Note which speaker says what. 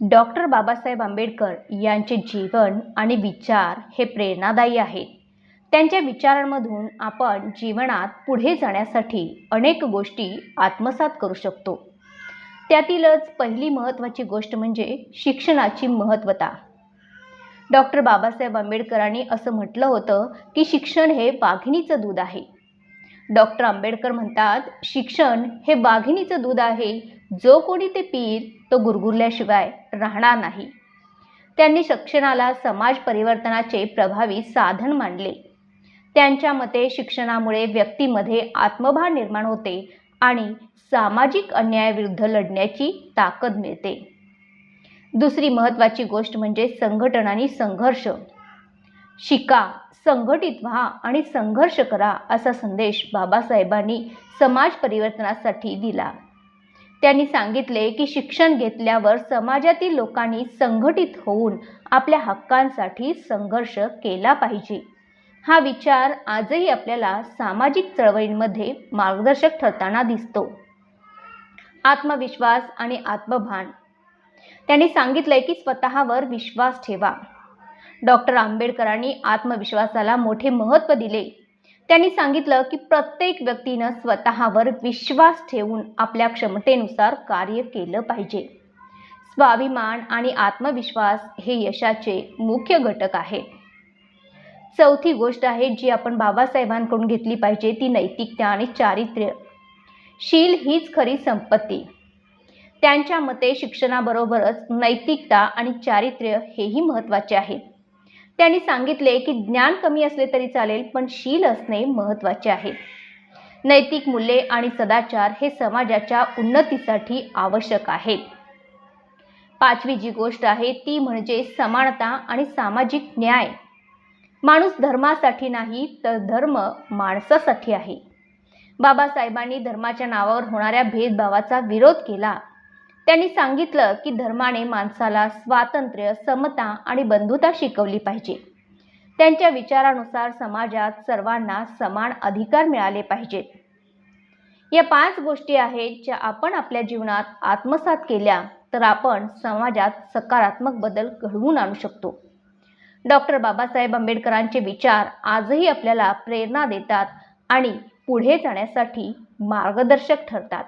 Speaker 1: Doctor Babasaheb Ambedkar यांचे जीवन आणि विचार हे प्रेरणादायी आहेत. त्यांच्या विचारांमधून आपण जीवनात पुढे जाण्यासाठी अनेक गोष्टी आत्मसात करू शकतो. त्यातीलच पहिली महत्त्वाची गोष्ट म्हणजे शिक्षणाची महत्त्वता. डॉक्टर बाबासाहेब आंबेडकरांनी असं म्हटलं होतं की शिक्षण हे वाघिणीचं दूध आहे. डॉक्टर आंबेडकर म्हणतात शिक्षण हे वाघिणीचं दूध आहे. जो कोणी ते पीर तो गुरगुरल्याशिवाय राहणार नाही. त्यांनी शिक्षणाला समाज परिवर्तनाचे प्रभावी साधन मानले. त्यांच्या मते शिक्षणामुळे व्यक्तीमध्ये आत्मभान निर्माण होते आणि सामाजिक अन्यायाविरुद्ध लढण्याची ताकद मिळते. दुसरी महत्त्वाची गोष्ट म्हणजे संघटन आणि संघर्ष. शिका संघटित व्हा आणि संघर्ष करा असा संदेश बाबासाहेबांनी समाज परिवर्तनासाठी दिला. त्यांनी सांगितले की शिक्षण घेतल्यावर समाजातील लोकांनी संघटित होऊन आपल्या हक्कांसाठी संघर्ष केला पाहिजे. हा विचार आजही आपल्याला सामाजिक चळवळींमध्ये मार्गदर्शक ठरताना दिसतो. आत्मविश्वास आणि आत्मभान. त्यांनी सांगितलंय की स्वतःवर विश्वास ठेवा. डॉक्टर आंबेडकरांनी आत्मविश्वासाला मोठे महत्त्व दिले. त्यांनी सांगितलं की प्रत्येक व्यक्तीनं स्वतःवर विश्वास ठेवून आपल्या क्षमतेनुसार कार्य केलं पाहिजे. स्वाभिमान आणि आत्मविश्वास हे यशाचे मुख्य घटक आहे. चौथी गोष्ट आहे जी आपण बाबासाहेबांकडून घेतली पाहिजे ती नैतिकता आणि चारित्र्य. शील हीच खरी संपत्ती. त्यांच्या मते शिक्षणाबरोबरच नैतिकता आणि चारित्र्य हेही महत्त्वाचे आहे. त्यांनी सांगितले की ज्ञान कमी असले तरी चालेल पण शील असणे महत्त्वाचे आहे. नैतिक मूल्ये आणि सदाचार हे समाजाच्या उन्नतीसाठी आवश्यक आहेत. पाचवी जी गोष्ट आहे ती म्हणजे समानता आणि सामाजिक न्याय. माणूस धर्मासाठी नाही तर धर्म माणसासाठी आहे. बाबासाहेबांनी धर्माच्या नावावर होणाऱ्या भेदभावाचा विरोध केला. त्यांनी सांगितलं की धर्माने माणसाला स्वातंत्र्य समता आणि बंधुता शिकवली पाहिजे. त्यांच्या विचारानुसार समाजात सर्वांना समान अधिकार मिळाले पाहिजेत या पाच गोष्टी आहेत ज्या आपण आपल्या जीवनात आत्मसात केल्या तर आपण समाजात सकारात्मक बदल घडवून आणू शकतो. डॉक्टर बाबासाहेब आंबेडकरांचे विचार आजही आपल्याला प्रेरणा देतात आणि पुढे जाण्यासाठी मार्गदर्शक ठरतात.